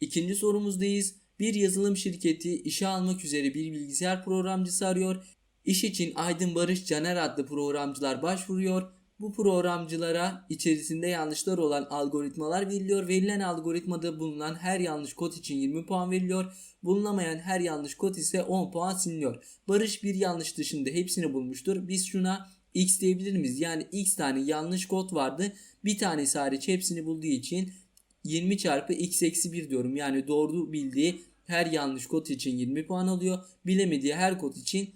İkinci sorumuzdayız. Bir yazılım şirketi işe almak üzere bir bilgisayar programcısı arıyor. İş için Aydın Barış Caner adlı programcılar başvuruyor. Bu programcılara içerisinde yanlışlar olan algoritmalar veriliyor. Verilen algoritmada bulunan her yanlış kod için 20 puan veriliyor. Bulunamayan her yanlış kod ise 10 puan siliniyor. Barış bir yanlış dışında hepsini bulmuştur. Biz şuna x diyebilir miyiz? Yani x tane yanlış kod vardı. Bir tanesi hariç hepsini bulduğu için 20 çarpı x eksi 1 diyorum. Yani doğru bildiği her yanlış kod için 20 puan alıyor. Bilemediği her kod için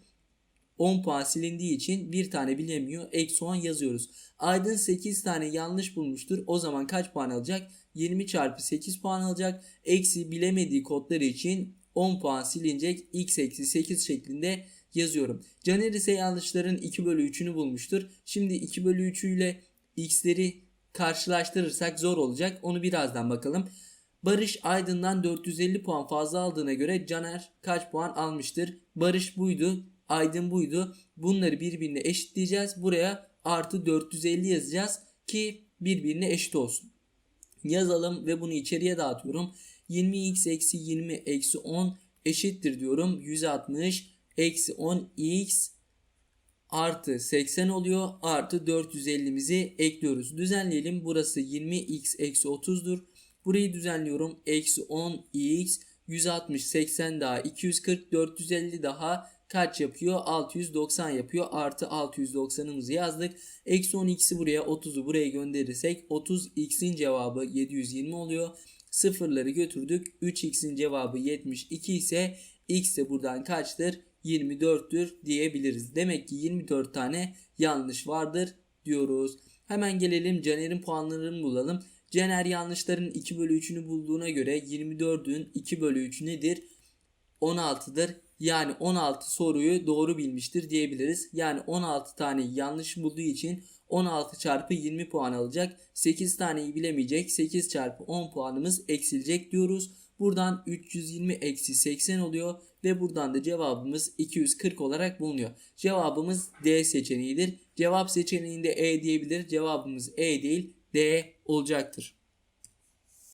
10 puan silindiği için bir tane bilemiyor. Eksi 10 yazıyoruz. Aydın 8 tane yanlış bulmuştur. O zaman kaç puan alacak? 20 çarpı 8 puan alacak. Eksi bilemediği kodlar için 10 puan silinecek. x eksi 8 şeklinde yazıyorum. Caner ise yanlışların 2 bölü 3'ünü bulmuştur. Şimdi 2 bölü 3 ile x'leri karşılaştırırsak zor olacak. Onu birazdan bakalım. Barış Aydın'dan 450 puan fazla aldığına göre Caner kaç puan almıştır? Barış buydu, Aydın buydu. Bunları birbirine eşitleyeceğiz. Buraya artı 450 yazacağız ki birbirine eşit olsun. Yazalım ve bunu içeriye dağıtıyorum. 20x eksi 20 eksi 10 eşittir diyorum. 160 eksi 10x artı 80 oluyor. Artı 450'mizi ekliyoruz. Düzenleyelim. Burası 20x eksi 30'dur. Burayı düzenliyorum. Eksi 10x 160 80 daha 240 450 daha kaç yapıyor? 690 yapıyor. Artı 690'ımızı yazdık. Eksi 12'si buraya 30'u buraya gönderirsek 30x'in cevabı 720 oluyor. Sıfırları götürdük. 3x'in cevabı 72 ise x de buradan kaçtır? 24'tür diyebiliriz. Demek ki 24 tane yanlış vardır diyoruz. Hemen gelelim Caner'in puanlarını bulalım. Caner yanlışların 2 bölü 3'ünü bulduğuna göre 24'ün 2 bölü 3 nedir? 16'dır. Yani 16 soruyu doğru bilmiştir diyebiliriz. Yani 16 tane yanlış bulduğu için 16 çarpı 20 puan alacak. 8 taneyi bilemeyecek. 8 çarpı 10 puanımız eksilecek diyoruz. Buradan 320 eksi 80 oluyor ve buradan da cevabımız 240 olarak bulunuyor. Cevabımız D seçeneğidir. Cevap seçeneğinde E diyebilir. Cevabımız E değil D olacaktır.